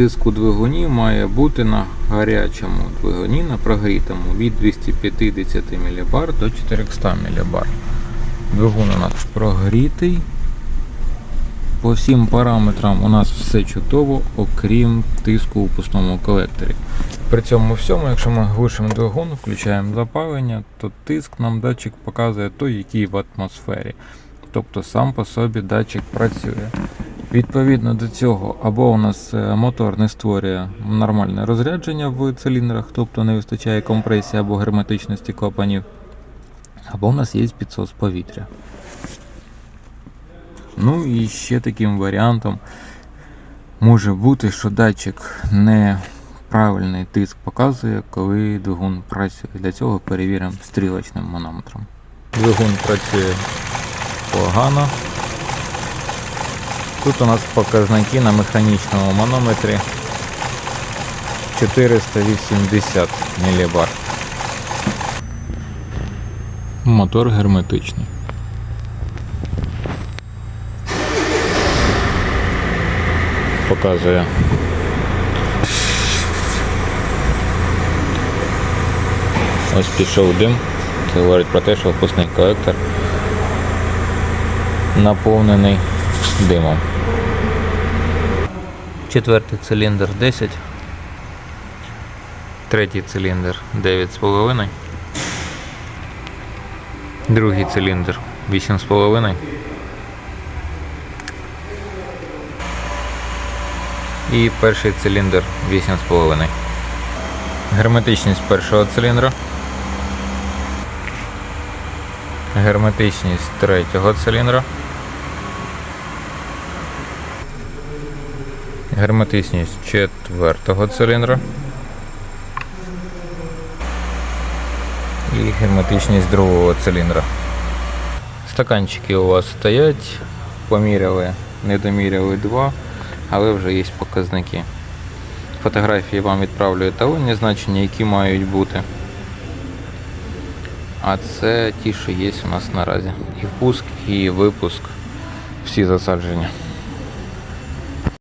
Тиск у двигуні має бути на гарячому двигуні, на прогрітому від 250 мБ до 400 мБ. Двигун у нас прогрітий. По всім параметрам у нас все чудово, окрім тиску у пустому колекторі. При цьому всьому, якщо ми глушимо двигун, включаємо запалення, то тиск нам датчик показує той, який в атмосфері. Тобто сам по собі датчик працює. Відповідно до цього, або у нас е, мотор не створює нормальне розрядження в циліндрах, тобто не вистачає компресії або герметичності клапанів, або у нас є підсос повітря. Ну і ще таким варіантом може бути, що датчик неправильний тиск показує, коли двигун працює. Для цього перевіримо стрілочним манометром. Двигун працює погано. Тут у нас показники на механічному манометрі 480 мілібар. Мотор герметичний. Показує. Ось пішов дим. Це говорить про те, що впускний колектор наповнений димом. Четвертий циліндр 10. Третій циліндр 9,5. Другий циліндр 8,5. І перший циліндр 8,5. Герметичність першого циліндра. Герметичність третього циліндра. Герметичність четвертого циліндра. І герметичність другого циліндра. Стаканчики у вас стоять, поміряли, не доміряли два, але вже є показники. Фотографії вам відправлю еталонні значення, які мають бути. А це ті, що є у нас наразі. І впуск, і випуск, всі засадження.